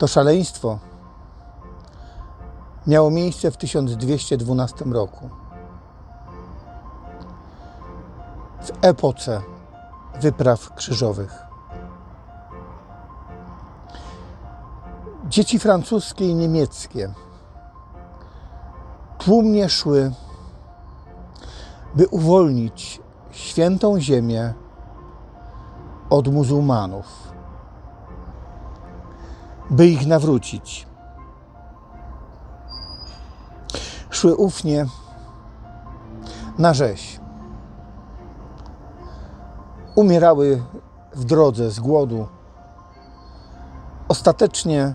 To szaleństwo miało miejsce w 1212 roku. W epoce wypraw krzyżowych. Dzieci francuskie i niemieckie tłumnie szły, by uwolnić świętą ziemię od muzułmanów, by ich nawrócić. Szły ufnie na rzeź. Umierały w drodze z głodu. Ostatecznie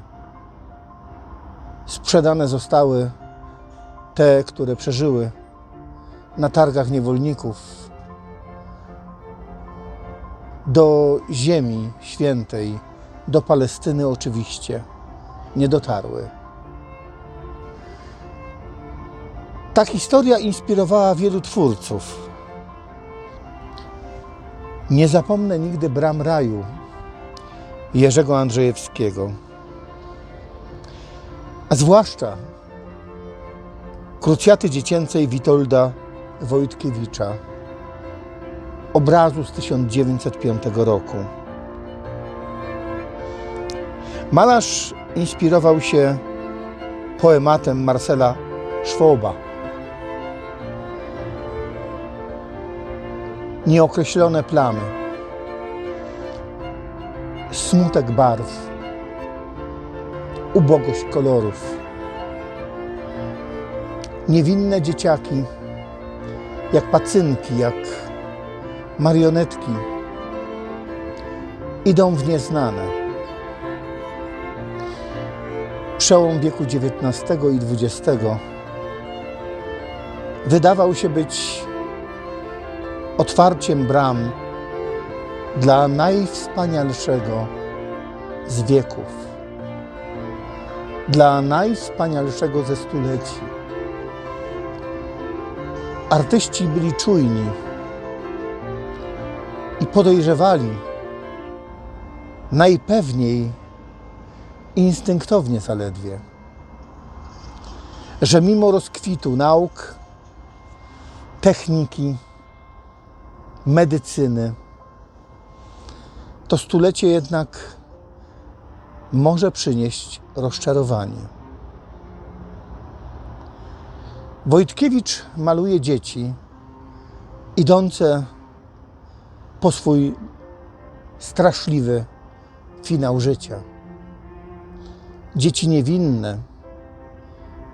sprzedane zostały te, które przeżyły na targach niewolników do ziemi świętej, do Palestyny oczywiście nie dotarły. Ta historia inspirowała wielu twórców. Nie zapomnę nigdy Bram Raju Jerzego Andrzejewskiego, a zwłaszcza Krucjaty dziecięcej Witolda Wojtkiewicza, obrazu z 1905 roku. Malarz inspirował się poematem Marcela Szwoba. Nieokreślone plamy, smutek barw, ubogość kolorów. Niewinne dzieciaki, jak pacynki, jak marionetki, idą w nieznane. Przełom wieku XIX i XX wydawał się być otwarciem bram dla najwspanialszego z wieków, dla najwspanialszego ze stuleci. Artyści byli czujni i podejrzewali najpewniej instynktownie zaledwie, że mimo rozkwitu nauk, techniki, medycyny, to stulecie jednak może przynieść rozczarowanie. Wojtkiewicz maluje dzieci idące po swój straszliwy finał życia. Dzieci niewinne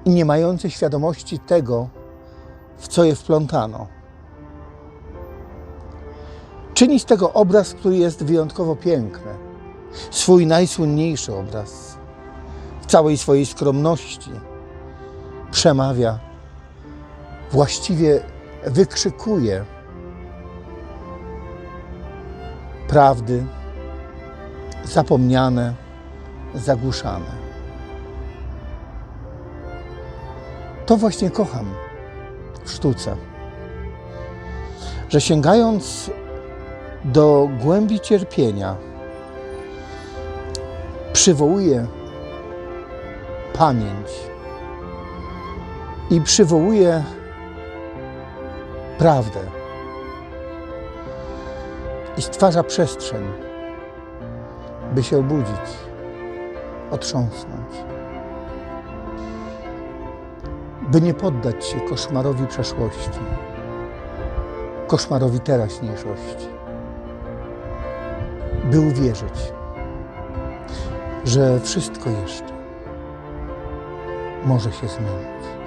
i nie mające świadomości tego, w co je wplątano. Czyni z tego obraz, który jest wyjątkowo piękny. Swój najsłynniejszy obraz. W całej swojej skromności przemawia, właściwie wykrzykuje prawdy zapomniane, zagłuszane. To właśnie kocham w sztuce, że sięgając do głębi cierpienia, przywołuje pamięć i przywołuje prawdę. I stwarza przestrzeń, by się obudzić, otrząsnąć, by nie poddać się koszmarowi przeszłości, koszmarowi teraźniejszości, by uwierzyć, że wszystko jeszcze może się zmienić.